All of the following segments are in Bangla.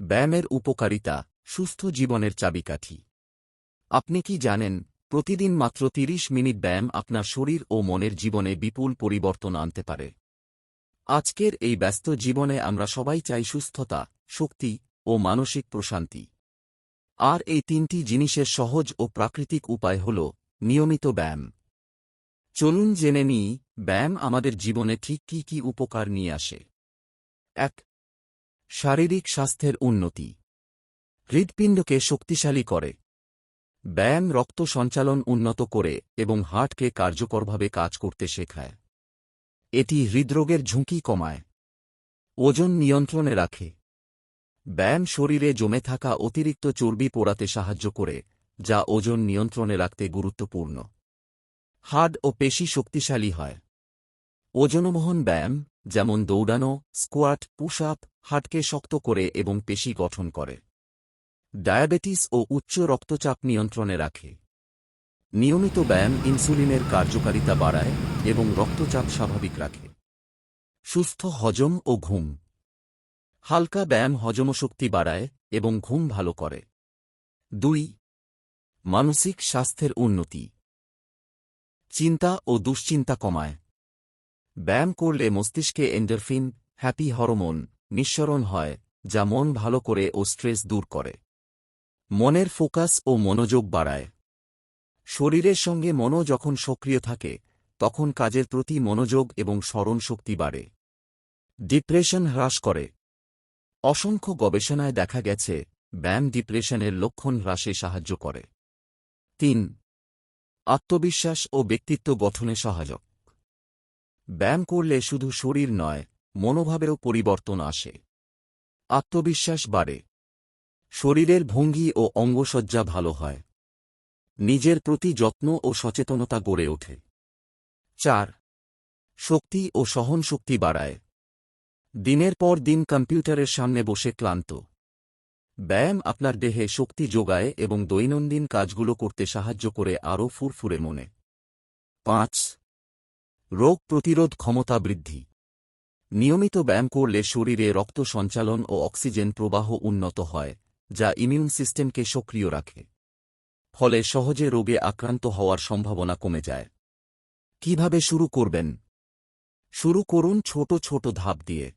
ব্যায়ামের উপকারিতা, সুস্থ জীবনের চাবিকাঠি। আপনি কি জানেন, প্রতিদিন মাত্র ৩০ মিনিট ব্যায়াম আপনার শরীর ও মনের জীবনে বিপুল পরিবর্তন আনতে পারে। আজকের এই ব্যস্ত জীবনে আমরা সবাই চাই সুস্থতা, শক্তি ও মানসিক প্রশান্তি। আর এই তিনটি জিনিসের সহজ ও প্রাকৃতিক উপায় হল নিয়মিত ব্যায়াম। চলুন জেনে নিই, ব্যায়াম আমাদের জীবনে ঠিক কী কী উপকার নিয়ে আসে। এক শারীরিক স্বাস্থ্যের উন্নতি। হৃৎপিণ্ডকে শক্তিশালী করে। ব্যায়াম, রক্ত সঞ্চালন উন্নত করে এবং হার্টকে কার্যকরভাবে কাজ করতে শেখায়। এটি হৃদরোগের ঝুঁকি কমায়। ওজন নিয়ন্ত্রণে রাখে। ব্যায়াম শরীরে জমে থাকা অতিরিক্ত চর্বি পোড়াতে সাহায্য করে, যা ওজন নিয়ন্ত্রণে রাখতে গুরুত্বপূর্ণ। হাড় ও পেশি শক্তিশালী হয়। ওজনমোহন ব্যায়াম, যেমন দৌড়ানো, স্কোয়াট পুশ আপ হাটকে শক্ত করে এবং পেশি গঠন করে। ডায়াবেটিস ও উচ্চ রক্তচাপ নিয়ন্ত্রণে রাখে। নিয়মিত ব্যায়াম ইনসুলিনের কার্যকারিতা বাড়ায় এবং রক্তচাপ স্বাভাবিক রাখে। সুস্থ হজম ও ঘুম। হালকা ব্যায়াম হজমশক্তি বাড়ায় এবং ঘুম ভালো করে। দুই, মানসিক স্বাস্থ্যের উন্নতি। চিন্তা ও দুশ্চিন্তা কমায়। ব্যায়াম করলে মস্তিষ্কে এন্ডারফিন, হ্যাপি হরমোন নিঃসরণ হয়, যা মন ভালো করে ও স্ট্রেস দূর করে। মনের ফোকাস ও মনোযোগ বাড়ায়। শরীরের সঙ্গে মনও যখন সক্রিয় থাকে, তখন কাজের প্রতি মনোযোগ এবং স্মরণশক্তি বাড়ে। ডিপ্রেশন হ্রাস করে। অসংখ্য গবেষণায় দেখা গেছে, ব্যায়াম ডিপ্রেশনের লক্ষণ হ্রাসে সাহায্য করে। তিন, আত্মবিশ্বাস ও ব্যক্তিত্ব গঠনে সহায়ক। ব্যায়াম করলে শুধু শরীর নয় মনোভাবেও পরিবর্তন আসে। আত্মবিশ্বাস বাড়ে। শরীরের ভঙ্গি ও অঙ্গসজ্জা ভালো হয়। নিজের প্রতি যত্ন ও সচেতনতা গড়ে ওঠে। চার, শক্তি ও সহনশক্তি বাড়ায়। দিনের পর দিন কম্পিউটারের সামনে বসে ক্লান্ত। ব্যায়াম আপনার দেহে শক্তি যোগায় এবং দৈনন্দিন কাজগুলো করতে সাহায্য করে আরও ফুরফুরে মনে। পাঁচ রোগ প্রতিরোধ ক্ষমতা বৃদ্ধি। নিয়মিত ব্যায়াম করলে শরীরে রক্ত সঞ্চালন ও অক্সিজেন প্রবাহ উন্নত হয়, যা ইমিউন সিস্টেমকে সক্রিয় রাখে। ফলে সহজে রোগে আক্রান্ত হওয়ার সম্ভাবনা কমে যায়। কীভাবে শুরু করবেন? শুরু করুন ছোট ছোট ধাপ দিয়ে।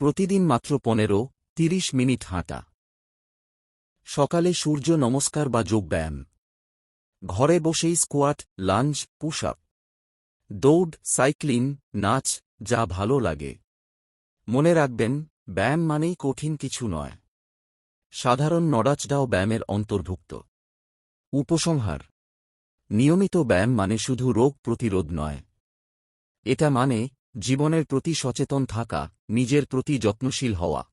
প্রতিদিন মাত্র পনেরো, তিরিশ মিনিট হাঁটা। সকালে সূর্য নমস্কার বা যোগব্যায়াম ঘরে বসেই স্কোয়াট, লাঞ্চ পুশ আপ দৌড়, সাইক্লিং, নাচ, যা ভালো লাগে। মনে রাখবেন, ব্যায়াম মানেই কঠিন কিছু নয়। সাধারণ নড়াচড়াও ব্যায়ামের অন্তর্ভুক্ত। উপসংহার। নিয়মিত ব্যায়াম মানে শুধু রোগ প্রতিরোধ নয়। এটা মানে জীবনের প্রতি সচেতন থাকা, নিজের প্রতি যত্নশীল হওয়া।